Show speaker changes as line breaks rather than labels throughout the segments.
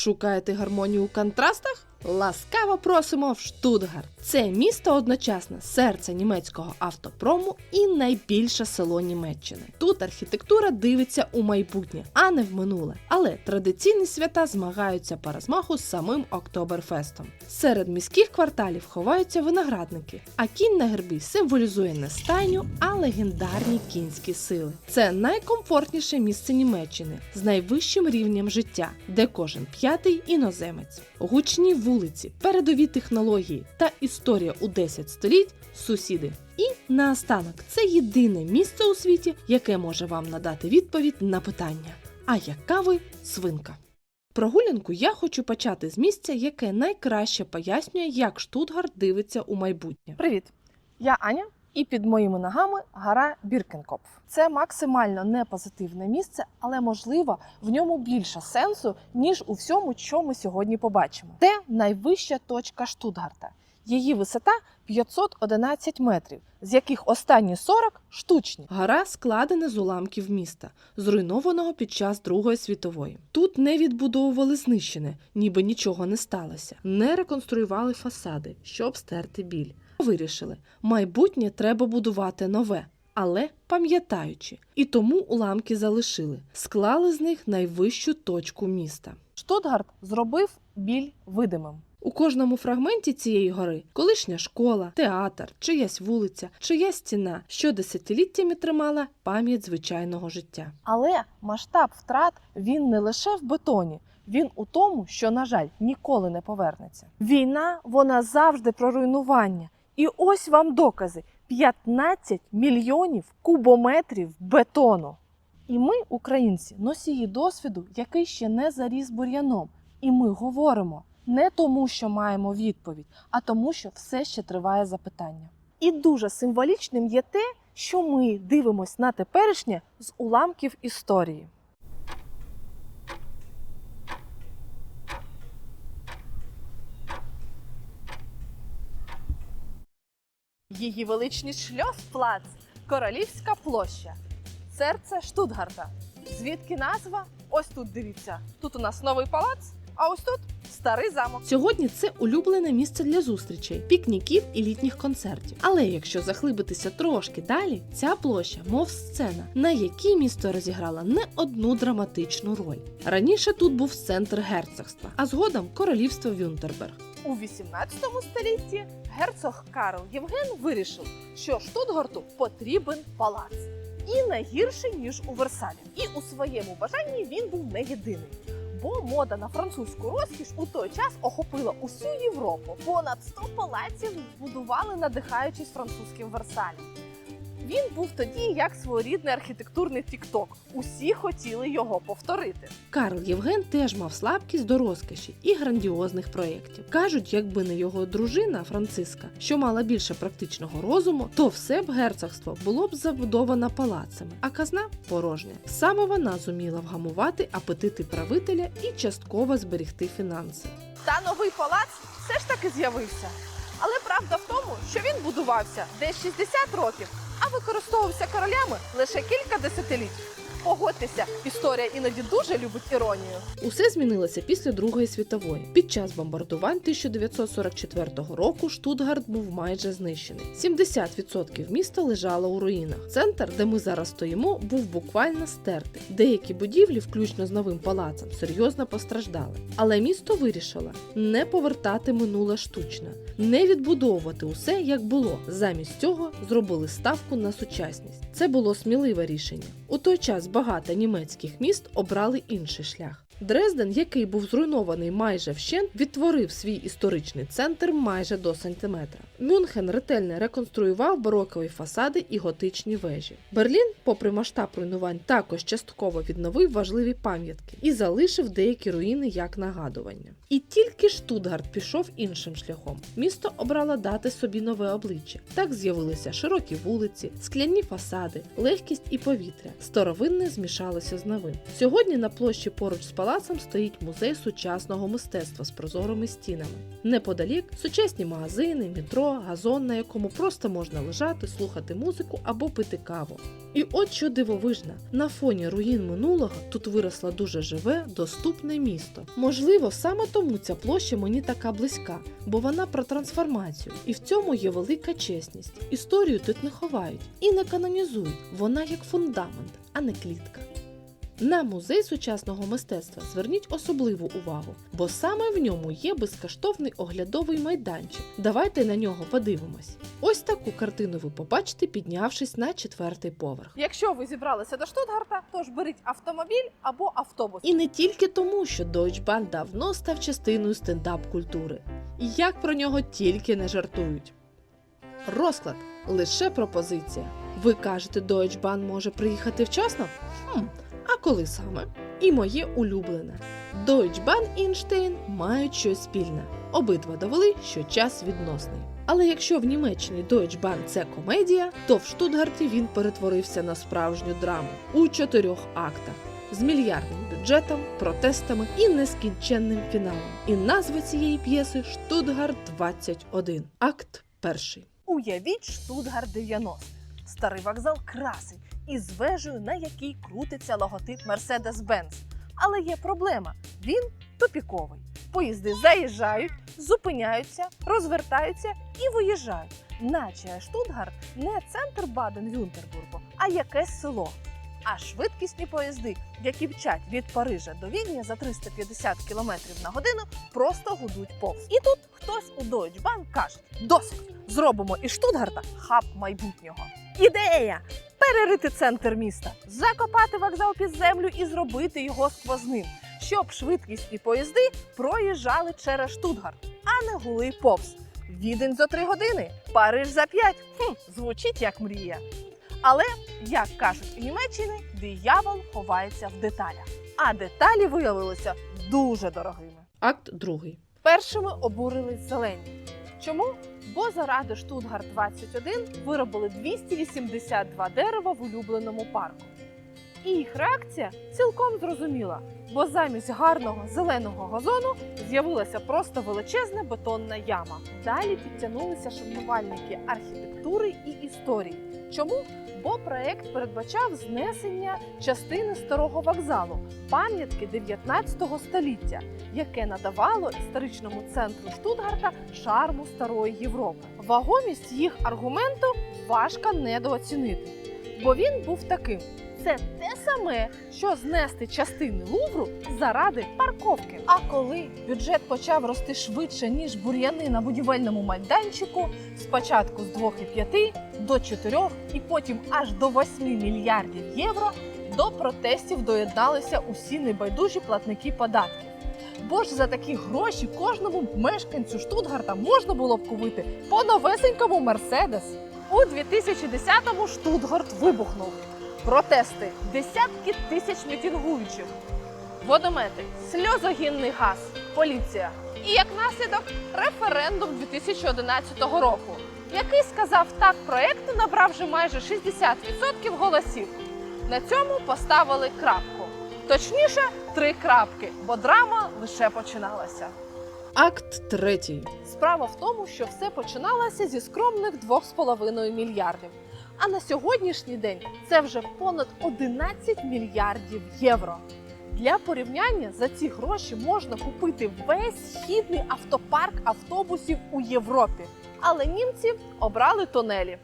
Шукаєте гармонію у контрастах? Ласкаво просимо в Штутгарт. Це місто одночасно серце німецького автопрому і найбільше село Німеччини. Тут архітектура дивиться у майбутнє, а не в минуле. Але традиційні свята змагаються по розмаху з самим Октоберфестом. Серед міських кварталів ховаються виноградники, а кінь на гербі символізує не стайню, а легендарні кінські сили. Це найкомфортніше місце Німеччини з найвищим рівнем життя, де кожен п'ятий іноземець. Гучні вулиці, передові технології та історія у 10 століть сусіди. І наостанок, це єдине місце у світі, яке може вам надати відповідь на питання: а яка ви свинка? Прогулянку я хочу почати з місця, яке найкраще пояснює, як Штутгарт дивиться у майбутнє. Привіт! Я Аня, і під моїми ногами гора Біркенкопф. Це максимально не позитивне місце, але можливо в ньому більше сенсу, ніж у всьому, що ми сьогодні побачимо. Це найвища точка Штутгарта. Її висота 511 метрів, з яких останні 40 штучні. Гора складена з уламків міста, зруйнованого під час Другої світової. Тут не відбудовували знищене, ніби нічого не сталося, не реконструювали фасади, щоб стерти біль. Вирішили, майбутнє треба будувати нове. Але пам'ятаючи, і тому уламки залишили, склали з них найвищу точку міста. Штутгарт зробив біль видимим. У кожному фрагменті цієї гори колишня школа, театр, чиясь вулиця, чиясь стіна, що десятиліттями тримала пам'ять звичайного життя. Але масштаб втрат він не лише в бетоні. Він у тому, що, на жаль, ніколи не повернеться. Війна вона завжди про руйнування. І ось вам докази: 15 мільйонів кубометрів бетону. І ми, українці, носії досвіду, який ще не заріс бур'яном. І ми говоримо не тому, що маємо відповідь, а тому, що все ще триває запитання. І дуже символічним є те, що ми дивимося на теперішнє з уламків історії. Її величність шльосплац, королівська площа, серце Штутгарта. Звідки назва? Ось тут дивіться. Тут у нас новий палац, а ось тут старий замок. Сьогодні це улюблене місце для зустрічей, пікніків і літніх концертів. Але якщо заглибитися трошки далі, ця площа, мов сцена, на якій місто розіграло не одну драматичну роль. Раніше тут був центр герцогства, а згодом королівство Вюнтерберг. У 18 столітті герцог Карл Євген вирішив, що Штутгарту потрібен палац. І не гірший, ніж у Версалі. І у своєму бажанні він був не єдиний. Бо мода на французьку розкіш у той час охопила усю Європу. Понад 100 палаців будували, надихаючись французьким Версалем. Він був тоді як своєрідний архітектурний тікток. Усі хотіли його повторити. Карл Євген теж мав слабкість до розкоші і грандіозних проєктів. Кажуть, якби не його дружина Франциска, що мала більше практичного розуму, то все б герцогство було б забудовано палацами, а казна порожня. Саме вона зуміла вгамувати апетити правителя і частково зберегти фінанси. Та новий палац все ж таки з'явився. Але правда в тому, що він будувався десь 60 років, а використовувався королями лише кілька десятиліть. Погодьтеся, історія іноді дуже любить іронію. Усе змінилося після Другої світової. Під час бомбардувань 1944 року Штутгарт був майже знищений. 70% міста лежало у руїнах. Центр, де ми зараз стоїмо, був буквально стертий. Деякі будівлі, включно з новим палацем, серйозно постраждали. Але місто вирішило не повертати минуле штучно, не відбудовувати усе як було. Замість цього зробили ставку на сучасність. Це було сміливе рішення. У той час багато німецьких міст обрали інший шлях. Дрезден, який був зруйнований майже вщент, відтворив свій історичний центр майже до сантиметра. Мюнхен ретельно реконструював барокові фасади і готичні вежі. Берлін, попри масштаб руйнувань, також частково відновив важливі пам'ятки і залишив деякі руїни як нагадування. І тільки Штутгарт пішов іншим шляхом. Місто обрало дати собі нове обличчя. Так з'явилися широкі вулиці, скляні фасади, легкість і повітря. Старовинне змішалося з новим. Сьогодні на площі поруч з палацем стоїть музей сучасного мистецтва з прозорими стінами. Неподалік сучасні магазини, метро,
газон, на якому просто можна лежати, слухати музику або пити каву. І от що дивовижно, на фоні руїн минулого тут виросло дуже живе, доступне місто. Можливо, саме тому ця площа мені така близька, бо вона про трансформацію, і в цьому є велика чесність. Історію тут не ховають і не канонізують. Вона як фундамент, а не клітка. На музей сучасного мистецтва зверніть особливу увагу, бо саме в ньому є безкоштовний оглядовий майданчик. Давайте на нього подивимось. Ось таку картину ви побачите, піднявшись на четвертий поверх.
Якщо ви зібралися до Штутгарта, тож беріть автомобіль або автобус.
І не тільки тому, що Deutsche Bahn давно став частиною стендап-культури. І як про нього тільки не жартують. Розклад лише пропозиція. Ви кажете, Deutsche Bahn може приїхати вчасно? Хм, а коли саме? І моє улюблене. Deutsche Bahn і Einstein мають щось спільне. Обидва довели, що час відносний. Але якщо в Німеччині Deutsche Bahn – це комедія, то в Штутгарті він перетворився на справжню драму у чотирьох актах з мільярдним бюджетом, протестами і нескінченним фіналом. І назва цієї п'єси Штутгарт 21. Акт перший.
Уявіть Штутгарт 90-х. Старий вокзал красень із вежею, на якій крутиться логотип Mercedes-Benz. Але є проблема: він тупіковий. Поїзди заїжджають, зупиняються, розвертаються і виїжджають. Наче Штутгарт не центр Баден-Вюнтербургу, а якесь село. А швидкісні поїзди, які мчать від Парижа до Відня за 350 км на годину, просто гудуть повз. І тут хтось у Deutsche Bahn каже: досить, зробимо із Штутгарта хаб майбутнього. Ідея! Перерити центр міста, закопати вокзал під землю і зробити його сквозним, щоб швидкісні поїзди проїжджали через Штутгарт, а не гули повз. Відень за три години, Париж за п'ять. Хм, звучить як мрія. Але, як кажуть у Німеччині, диявол ховається в деталях. А деталі виявилися дуже дорогими.
Акт другий.
Першими обурились зелені. Чому? Бо заради Штутгарт 21 виробили 282 дерева в улюбленому парку. І їх реакція цілком зрозуміла, бо замість гарного зеленого газону з'явилася просто величезна бетонна яма. Далі підтягнулися шанувальники архітектури і історії. Чому? Бо проект передбачав знесення частини старого вокзалу, пам'ятки 19 століття, яке надавало історичному центру Штутгарта шарму старої Європи. Вагомість їх аргументу важко недооцінити, бо він був таким: це те саме, що знести частини Лувру заради парковки. А коли бюджет почав рости швидше ніж бур'яни на будівельному майданчику, спочатку з 2,5 до 4 і потім аж до 8 мільярдів євро, до протестів доєдналися усі небайдужі платники податків. Бо ж за такі гроші кожному мешканцю Штутгарта можна було б купити по новесенькому Мерседес. У 2010-му Штутгарт вибухнув. Протести, десятки тисяч мітингуючих, водомети, сльозогінний газ, поліція. І як наслідок референдум 2011 року, який сказав так проекту, набравши майже 60% голосів. На цьому поставили крапку. Точніше, три крапки, бо драма лише починалася.
Акт третій.
Справа в тому, що все починалося зі скромних 2,5 мільярдів. А на сьогоднішній день це вже понад 11 мільярдів євро. Для порівняння за ці гроші можна купити весь східний автопарк автобусів у Європі. Але німці обрали тонелі.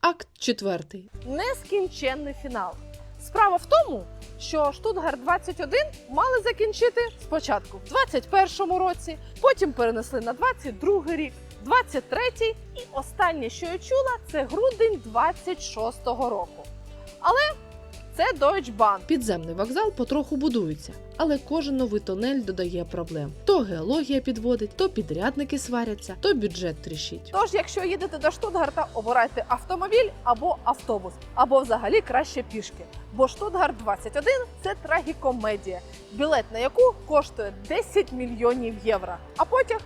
Акт четвертий.
Нескінченний фінал. Справа в тому, що Штутгарт 21 мали закінчити спочатку в 21 році, потім перенесли на 22 рік, 23 і останнє, що я чула, це грудень 26-го року. Але це Deutsche Bahn.
Підземний вокзал потроху будується, але кожен новий тунель додає проблем. То геологія підводить, то підрядники сваряться, то бюджет тріщить.
Тож, якщо їдете до Штутгарта, обирайте автомобіль або автобус, або взагалі краще пішки. Бо Штутгарт 21 це трагікомедія, білет на яку коштує 10 мільйонів євро. А потяг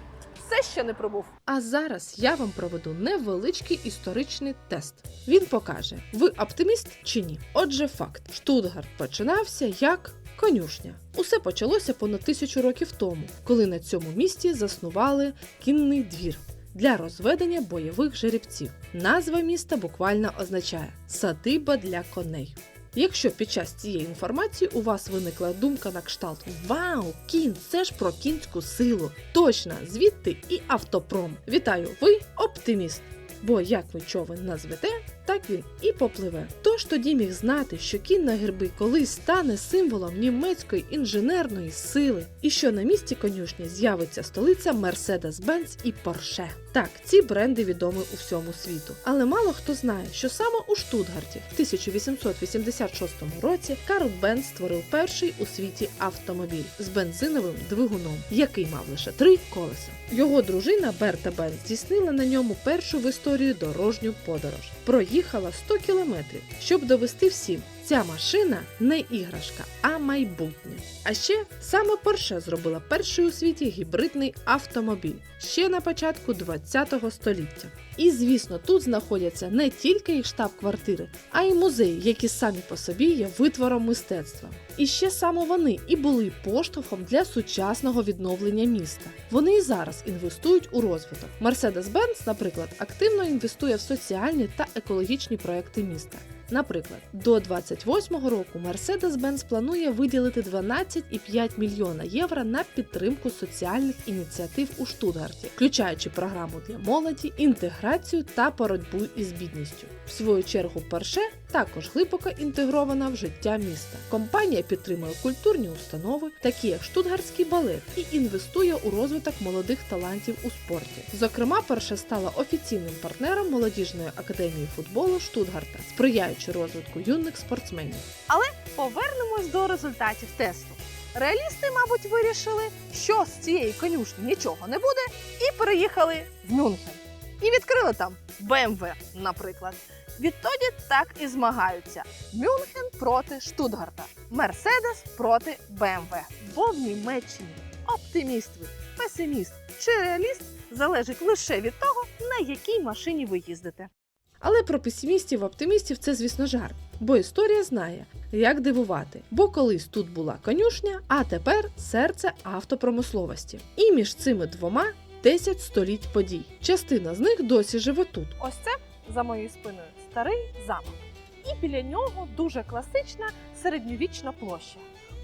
все ще не прибув.
А зараз я вам проведу невеличкий історичний тест. Він покаже, ви оптиміст чи ні. Отже, факт: Штутгарт починався як конюшня. Усе почалося понад тисячу років тому, коли на цьому місці заснували кінний двір. для розведення бойових жеребців. Назва міста буквально означає садиба для коней. Якщо під час цієї інформації у вас виникла думка на кшталт Вау, кінь, це ж про кінську силу. Точно, звідти і автопром. Вітаю, ви оптиміст. Бо як ви човен назвете, так він і попливе. Тож тоді міг знати, що кінь на герби колись стане символом німецької інженерної сили, і що на місці конюшні з'явиться столиця Mercedes-Benz і Porsche. Так, ці бренди відомі у всьому світу. Але мало хто знає, що саме у Штутгарті в 1886 році Карл Бенц створив перший у світі автомобіль з бензиновим двигуном, який мав лише три колеса. Його дружина Берта Бенц здійснила на ньому першу в історії дорожню подорож. Проїхала 100 кілометрів, щоб довести всім. Ця машина не іграшка, а майбутнє. А ще саме Porsche зробила перший у світі гібридний автомобіль ще на початку 20-го століття. І звісно, тут знаходяться не тільки їх штаб-квартири, а й музеї, які самі по собі є витвором мистецтва. І ще саме вони і були поштовхом для сучасного відновлення міста. Вони і зараз інвестують у розвиток. Mercedes-Benz, наприклад, активно інвестує в соціальні та екологічні проекти міста. Наприклад, до 28-го року Mercedes-Benz планує виділити 12,5 мільйона євро на підтримку соціальних ініціатив у Штутгарті, включаючи програму для молоді, інтеграцію та боротьбу із бідністю. В свою чергу Porsche також глибоко інтегрована в життя міста. Компанія підтримує культурні установи, такі як штутгартський балет, і інвестує у розвиток молодих талантів у спорті. Зокрема, Porsche стала офіційним партнером молодіжної академії футболу Штутгарта, сприяючи розвитку юних спортсменів.
Але Повернемось до результатів тесту. Реалісти, мабуть, вирішили, що з цієї конюшні нічого не буде, і переїхали в Мюнхен. І відкрили там БМВ, наприклад. Відтоді так і змагаються: Мюнхен проти Штутгарта, Мерседес проти БМВ. Бо в Німеччині оптиміст ви, песиміст чи реаліст залежить лише від того, на якій машині ви їздите.
Але про песимістів оптимістів це, звісно, жарт. Бо історія знає, як дивувати. Бо колись тут була конюшня, а тепер серце автопромисловості. І між цими двома 10 століть подій. Частина з них досі живе тут.
Ось це за моєю спиною старий замок. І біля нього дуже класична середньовічна площа.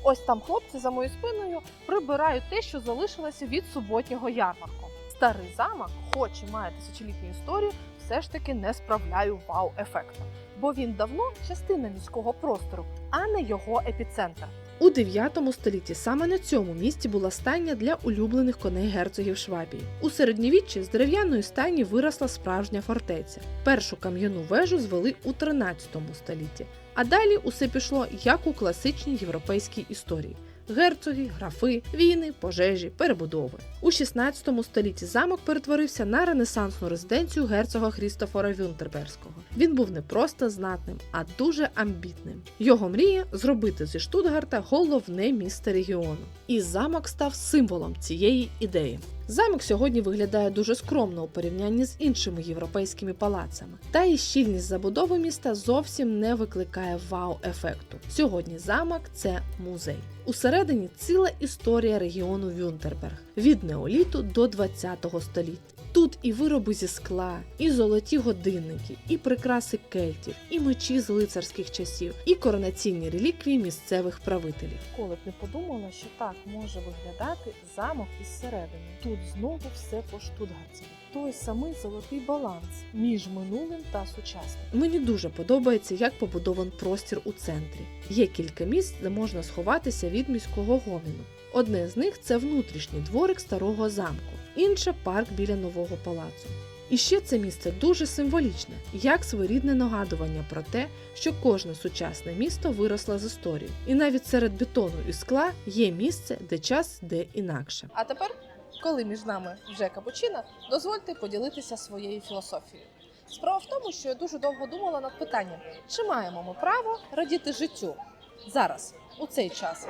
Ось там хлопці за моєю спиною прибирають те, що залишилося від суботнього ярмарку. Старий замок, хоч і має тисячолітню історію, все ж таки не справляє вау-ефекту. Бо він давно частина міського простору, а не його епіцентр.
У 9 столітті саме на цьому місці була стайня для улюблених коней герцогів Швабії. У середньовіччі з дерев'яної стайні виросла справжня фортеця. Першу кам'яну вежу звели у 13 столітті. А далі усе пішло як у класичній європейській історії. Герцоги, графи, війни, пожежі, перебудови. У 16 столітті замок перетворився на ренесансну резиденцію герцога Хрістофора Вюнтерберського. Він був не просто знатним, а дуже амбітним. Його мрія зробити зі Штутгарта головне місто регіону. І замок став символом цієї ідеї. Замок сьогодні виглядає дуже скромно у порівнянні з іншими європейськими палацами, та і щільність забудови міста зовсім не викликає вау-ефекту. Сьогодні замок це музей. Усередині ціла історія регіону Вюнтерберг від неоліту до ХХ століття. Тут і вироби зі скла, і золоті годинники, і прикраси кельтів, і мечі з лицарських часів, і коронаційні реліквії місцевих правителів.
Коли б не подумала, що так може виглядати замок із середини. Тут знову все по штутгарськи. Той самий золотий баланс між минулим та сучасним.
Мені дуже подобається, як побудован простір у центрі. Є кілька місць, де можна сховатися від міського гоміну. Одне з них це внутрішній дворик старого замку, інше парк біля нового палацу. І ще це місце дуже символічне, як своєрідне нагадування про те, що кожне сучасне місто виросло з історії. І навіть серед бетону і скла є місце, де час йде інакше.
А тепер, коли між нами вже капучино, дозвольте поділитися своєю філософією. Справа в тому, що я дуже довго думала над питанням, чи маємо ми право радіти життю зараз, у цей час.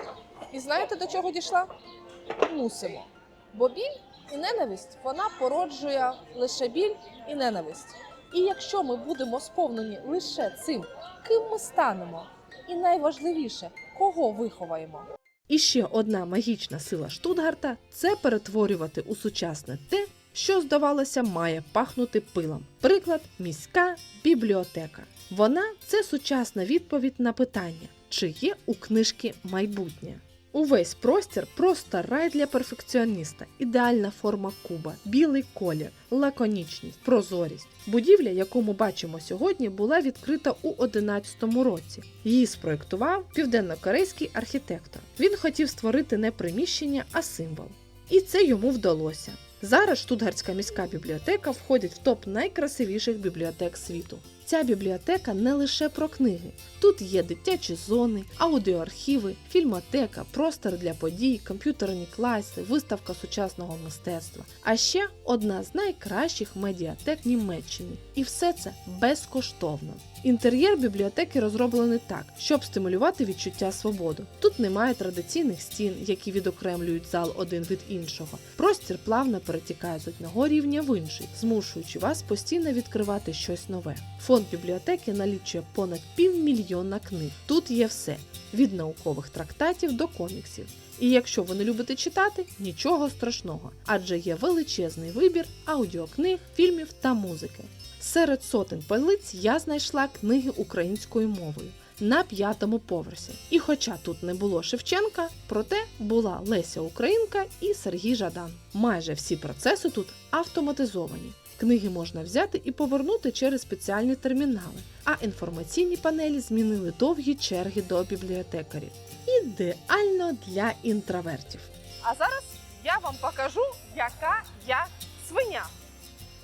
І знаєте, до чого дійшла? Мусимо. Бо біль і ненависть вона породжує лише біль і ненависть. І якщо ми будемо сповнені лише цим, ким ми станемо, і найважливіше, кого виховаємо.
І ще одна магічна сила Штутгарта це перетворювати у сучасне те, що, здавалося, має пахнути пилом. Приклад міська бібліотека. Вона це сучасна відповідь на питання, чи є у книжки майбутнє. Увесь простір просто рай для перфекціоніста, ідеальна форма куба, білий колір, лаконічність, прозорість. Будівля, яку ми бачимо сьогодні, була відкрита у 11-му році. Її спроєктував південнокорейський архітектор. Він хотів створити не приміщення, а символ. І це йому вдалося. Зараз Штутгартська міська бібліотека входить в топ найкрасивіших бібліотек світу. Ця бібліотека не лише про книги. Тут є дитячі зони, аудіоархіви, фільмотека, простор для подій, комп'ютерні класи, виставка сучасного мистецтва. А ще одна з найкращих медіатек Німеччини. І все це безкоштовно. Інтер'єр бібліотеки розроблений так, щоб стимулювати відчуття свободи. Тут немає традиційних стін, які відокремлюють зал один від іншого. Простір плавно перетікає з одного рівня в інший, змушуючи вас постійно відкривати щось нове. Фонд бібліотеки налічує понад півмільйона книг. Тут є все від наукових трактатів до коміксів. І якщо ви не любите читати, нічого страшного, адже є величезний вибір аудіокниг, фільмів та музики. Серед сотень полиць я знайшла книги українською мовою на п'ятому поверсі. І хоча тут не було Шевченка, проте була Леся Українка і Сергій Жадан. Майже всі процеси тут автоматизовані. Книги можна взяти і повернути через спеціальні термінали, а інформаційні панелі змінили довгі черги до бібліотекарів. Ідеально для інтровертів.
А зараз я вам покажу, яка я свиня.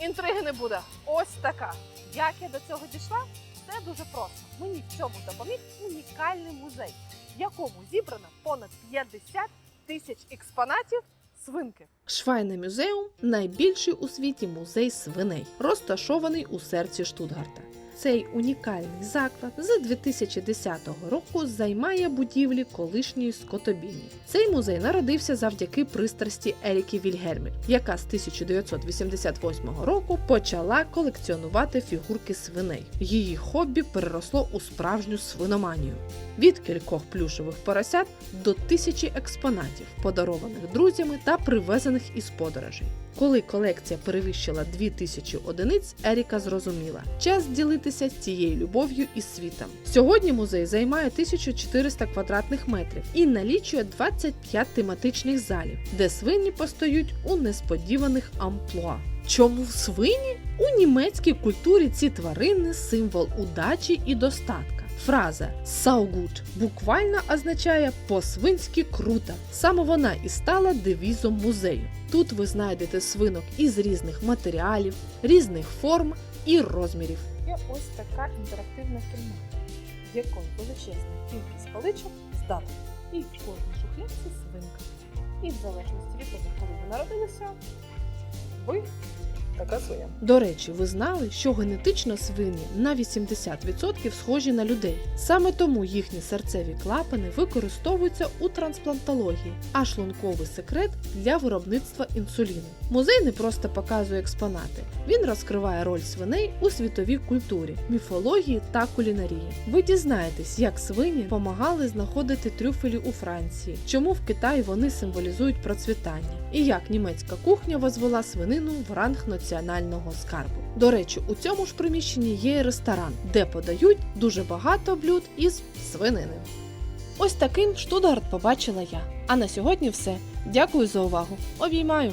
Інтриги не буде. Ось така. Як я до цього дійшла? Все дуже просто. Мені в цьому допоміг унікальний музей, в якому зібрано понад 50 тисяч експонатів свинки.
Швайне музеум найбільший у світі музей свиней, розташований у серці Штутгарта. Цей унікальний заклад з 2010 року займає будівлі колишньої скотобійні. Цей музей народився завдяки пристрасті Еріки Вільгельмір, яка з 1988 року почала колекціонувати фігурки свиней. Її хобі переросло у справжню свиноманію. Від кількох плюшевих поросят до тисячі експонатів, подарованих друзями та привезених із подорожей. Коли колекція перевищила 2000 одиниць, Еріка зрозуміла час ділитися цією любов'ю із світом. Сьогодні музей займає 1400 квадратних метрів і налічує 25 тематичних залів, де свині постають у несподіваних амплуа. Чому свині? У німецькій культурі ці тварини символ удачі і достатка. Фраза «Saugut» буквально означає по-свинськи круто. Саме вона і стала девізом музею. Тут ви знайдете свинок із різних матеріалів, різних форм і розмірів.
Є ось така інтерактивна кімната, в якої величезна кількість паличок з. І в кожній шухлядці свинка. І в залежності від того, коли ви народилися, ви така.
До речі, ви знали, що генетично свині на 80% схожі на людей. Саме тому їхні серцеві клапани використовуються у трансплантології, а шлунковий секрет для виробництва інсуліну. Музей не просто показує експонати, він розкриває роль свиней у світовій культурі, міфології та кулінарії. Ви дізнаєтесь, як свині допомагали знаходити трюфелі у Франції, чому в Китаї вони символізують процвітання, і як німецька кухня возвела свинину в ранг національного скарбу. До речі, у цьому ж приміщенні є ресторан, де подають дуже багато блюд із свинини. Ось таким Штутгарт побачила я. А на сьогодні все. Дякую за увагу. Обіймаю!